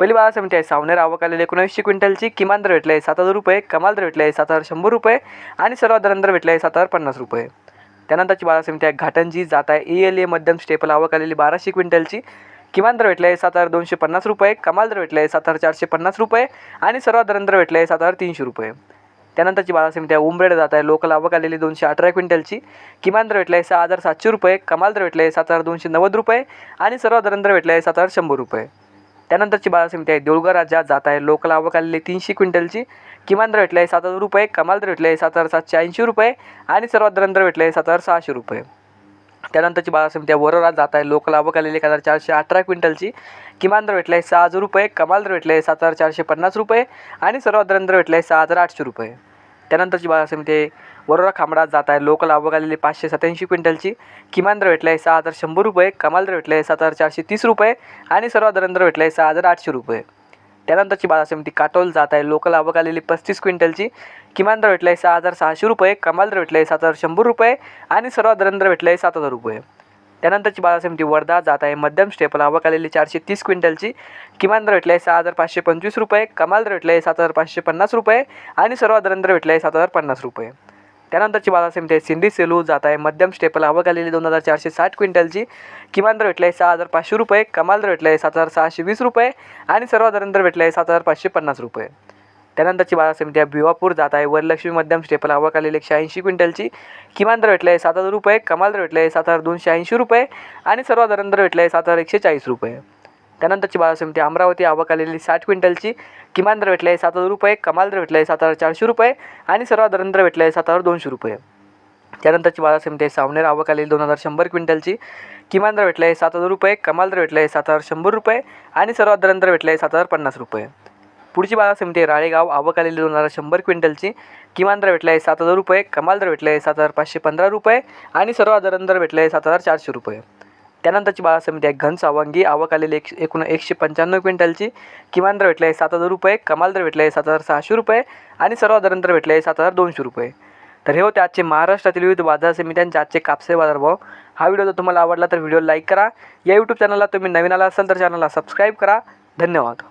पहिली बाजार समिती आहे. सावनेर आवक आलेली एकोणऐंशी क्विंटलची. किमान दर भेटले आहे. सात हजार रुपये. कमाल दर भेटले आहे. सात हजार शंभर रुपये. आणि सर्वात दर भेटला भेटले आहे. सात हजार पन्नास रुपये. त्यानंतरची बाजार समिती आहे. घाटंजी जात आहे. ई एल ए मध्यम स्टेपल आवक आलेली बाराशे क्विंटलची. किमान दर भेटले आहे. सात हजार दोनशे पन्नास रुपये. कमाल दर भेटले आहे. सात हजार चारशे पन्नास रुपये. आणि सर्वात दर दर भेटले आहे. सात हजार तीनशे रुपये. त्यानंतरची बाजार समिती आहे. उमरेड जात आहे. लोकल आवक आलेली दोनशे अठरा क्विंटलची. किमान दर भेटले आहे. सहा हजार सातशे रुपये. कमाल दर भेटले आहे. सात हजार दोनशे नव्वद रुपये. आणि सर्वात दर भेटले आहे. सात हजार शंभर रुपये. त्यानंतरची बाजार समिती आहे. देऊळगाव राज्यात जात आहे. लोकल आवक आलेली तीनशे क्विंटलची. किमान दर भेटलं आहे सात हजार रुपये. कमाल दर भेटले आहे सात हजार सातशे ऐंशी रुपये. आणि सर्वात दर दर भेटले आहे सात हजार सहाशे रुपये. त्यानंतरची बाजार समिती आहे. वरोरात जात आहे. लोकल आवक आलेली एक हजार चारशे अठरा क्विंटलची. किमान दर भेटलं आहे सहा हजार रुपये. कमाल दर भेटले आहे सात हजार चारशे पन्नास रुपये. आणि सर्वात दर दर आहे सहा हजार आठशे रुपये. त्यानंतरची बाजार समिती आहे. वरोरा खांबडात जात आहे. लोकल आवक आलेली पाचशे सत्याऐंशी क्विंटलची किमान दर भेटला आहे. सहा हजार शंभर रुपये कमाल दर भेटला आहे. सात हजार चारशे तीस रुपये आणि सर्वात दर दर आहे. सहा हजार आठशे रुपये. त्यानंतरची बाजार समिती काटोल जात आहे. लोकल आवक आलेली पस्तीस क्विंटलची किमान दर भेटला आहे. सहा हजार सहाशे रुपये कमाल दर भेटला आहे. सात हजार शंभर रुपये आणि सर्वात दर दर आहे. सात हजार रुपये. त्यानंतरची बाजार समिती वर्धा जात आहे. मध्यम स्टेपल आवक आलेली चारशे तीस क्विंटलची किमान दर भेटला आहे. सहा हजार पाचशे पंचवीस रुपये कमाल दर भेटला आहे. सात हजार पाचशे पन्नास रुपये आणि सर्वात दर दर आहे. सात हजार पन्नास रुपये. त्यानंतरची बाजार समिती आहे. सिंधी सेलू जात आहे. मध्यम स्टेपल आवक आलेली दोन हजार चारशे साठ क्विंटलची. किमान दर भेटलं आहे सहा हजार पाचशे रुपये. कमाल दर भेटलं आहे सात हजार सहाशे वीस रुपये. आणि सर्वात दर दर आहे सात हजार पाचशे पन्नास रुपये. त्यानंतरची बाजार समिती आहे. भिवापूर जात आहे. वरलक्ष्मी मध्यम स्टेपल आवक आलेली एकशे ऐंशी क्विंटलची. किमान दर भेटलं आहे सात हजार रुपये. कमाल दर भेटलं आहे सात हजार दोनशे ऐंशी रुपये. आणि सर्वात दर दर आहे सात हजार एकशे चाळीस रुपये. त्यानंतरची बाजार समिती अमरावती आवक आलेली साठ क्विंटलची. किमान दर भेटला आहे सात हजार रुपये कमाल दर भेटला आहे सात हजार चारशे रुपये आणि सर्वात दरंदर भेटला आहे सात हजार दोनशे रुपये. त्यानंतरची बाजार समिती आहे सावनेर आवक आलेली दोन हजार शंभर क्विंटलची. किमान दर भेटला आहे सात हजार रुपये कमाल दर भेटला आहे सात हजार शंभर रुपये आणि सर्वात दरंदर भेटला आहे सात हजार पन्नास रुपये. पुढची बाजार समिती आहे राळेगाव आवक आलेली दोन हजार शंभर क्विंटलची. किमान दर भेटला आहे सात हजार रुपये कमाल दर भेटला आहे सात हजार पाचशे पंधरा रुपये आणि सर्वात दरंदर भेटला भेटले आहे सात हजार चारशे रुपये. त्यानंतरची बाजार समिती आहे. घन सावंगी आवक आलेली एक एकूण एकशे पंच्याण्णव क्विंटलची. किमान दर भेटले आहे सात हजार रुपये कमाल दर भेटले आहे सात हजार सहाशे रुपये आणि सर्वात दर भेटले आहे सात हजार दोनशे रुपये. तर हे होते आजचे महाराष्ट्रातील विविध बाजार समित्यांचे आजचे कापसे बाजारभाव हा व्हिडिओ जर तुम्हाला आवडला तर व्हिडिओ लाईक करा. या यूट्यूब चॅनलला तुम्ही नवीन आला असाल तर चॅनलला सबस्क्राईब करा. धन्यवाद.